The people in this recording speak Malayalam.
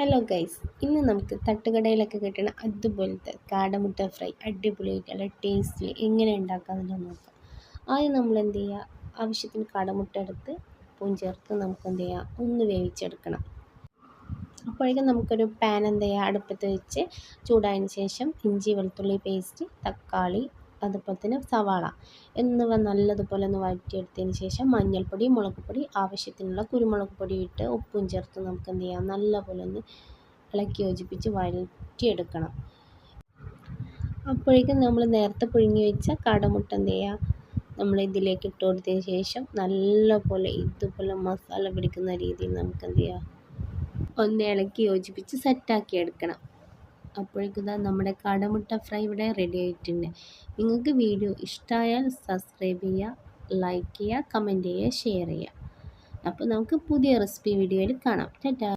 ഹലോ ഗൈസ് ഇന്ന് നമുക്ക് തട്ടുകടയിലൊക്കെ കിട്ടുന്ന അതുപോലത്തെ കാടമുട്ട ഫ്രൈ അടിപൊളിയായിട്ടുള്ള ടേസ്റ്റിൽ എങ്ങനെ ഉണ്ടാക്കാമെന്ന് നോക്കാം. ആദ്യം നമ്മൾ എന്ത് ചെയ്യുക ആവശ്യത്തിന് കാടമുട്ട എടുത്ത് ഉപ്പും ചേർത്ത് നമുക്ക് എന്ത് ചെയ്യുക ഒന്ന് വേവിച്ചെടുക്കണം. അപ്പോഴേക്കും നമുക്കൊരു പാൻ എന്ത് ചെയ്യുക അടുപ്പത്ത് വെച്ച് ചൂടായതിന് ശേഷം ഇഞ്ചി വെളുത്തുള്ളി പേസ്റ്റ് തക്കാളി അതുപോലെ തന്നെ സവാള എന്നിവ നല്ലതുപോലെ ഒന്ന് വഴറ്റിയെടുത്തതിന് ശേഷം മഞ്ഞൾപ്പൊടി മുളക് പൊടി ആവശ്യത്തിനുള്ള കുരുമുളക് പൊടി ഇട്ട് ഉപ്പും ചേർത്ത് നമുക്ക് എന്ത് ചെയ്യാം? നല്ലപോലെ ഒന്ന് ഇളക്കി യോജിപ്പിച്ച് വഴറ്റിയെടുക്കണം. അപ്പോഴേക്കും നമ്മൾ നേരത്തെ പുഴുങ്ങി വെച്ച കാടമുട്ട എന്ത് ചെയ്യുക നമ്മൾ ഇതിലേക്ക് ഇട്ട് കൊടുത്തതിന് ശേഷം നല്ലപോലെ ഇതുപോലെ മസാല പിടിക്കുന്ന രീതിയിൽ നമുക്ക് എന്ത് ചെയ്യാം? ഒന്ന് ഇളക്കി യോജിപ്പിച്ച് സെറ്റാക്കി എടുക്കണം. അപ്പോഴേക്കും ഇതാ നമ്മുടെ കടമുട്ട ഫ്രൈ ഇവിടെ റെഡി ആയിട്ടുണ്ട്. നിങ്ങൾക്ക് വീഡിയോ ഇഷ്ടമായാൽ സബ്സ്ക്രൈബ് ചെയ്യുക ലൈക്ക് ചെയ്യുക കമന്റ് ചെയ്യുക ഷെയർ ചെയ്യുക. അപ്പോൾ നമുക്ക് പുതിയ റെസിപ്പി വീഡിയോയിൽ കാണാം. ടാറ്റാ.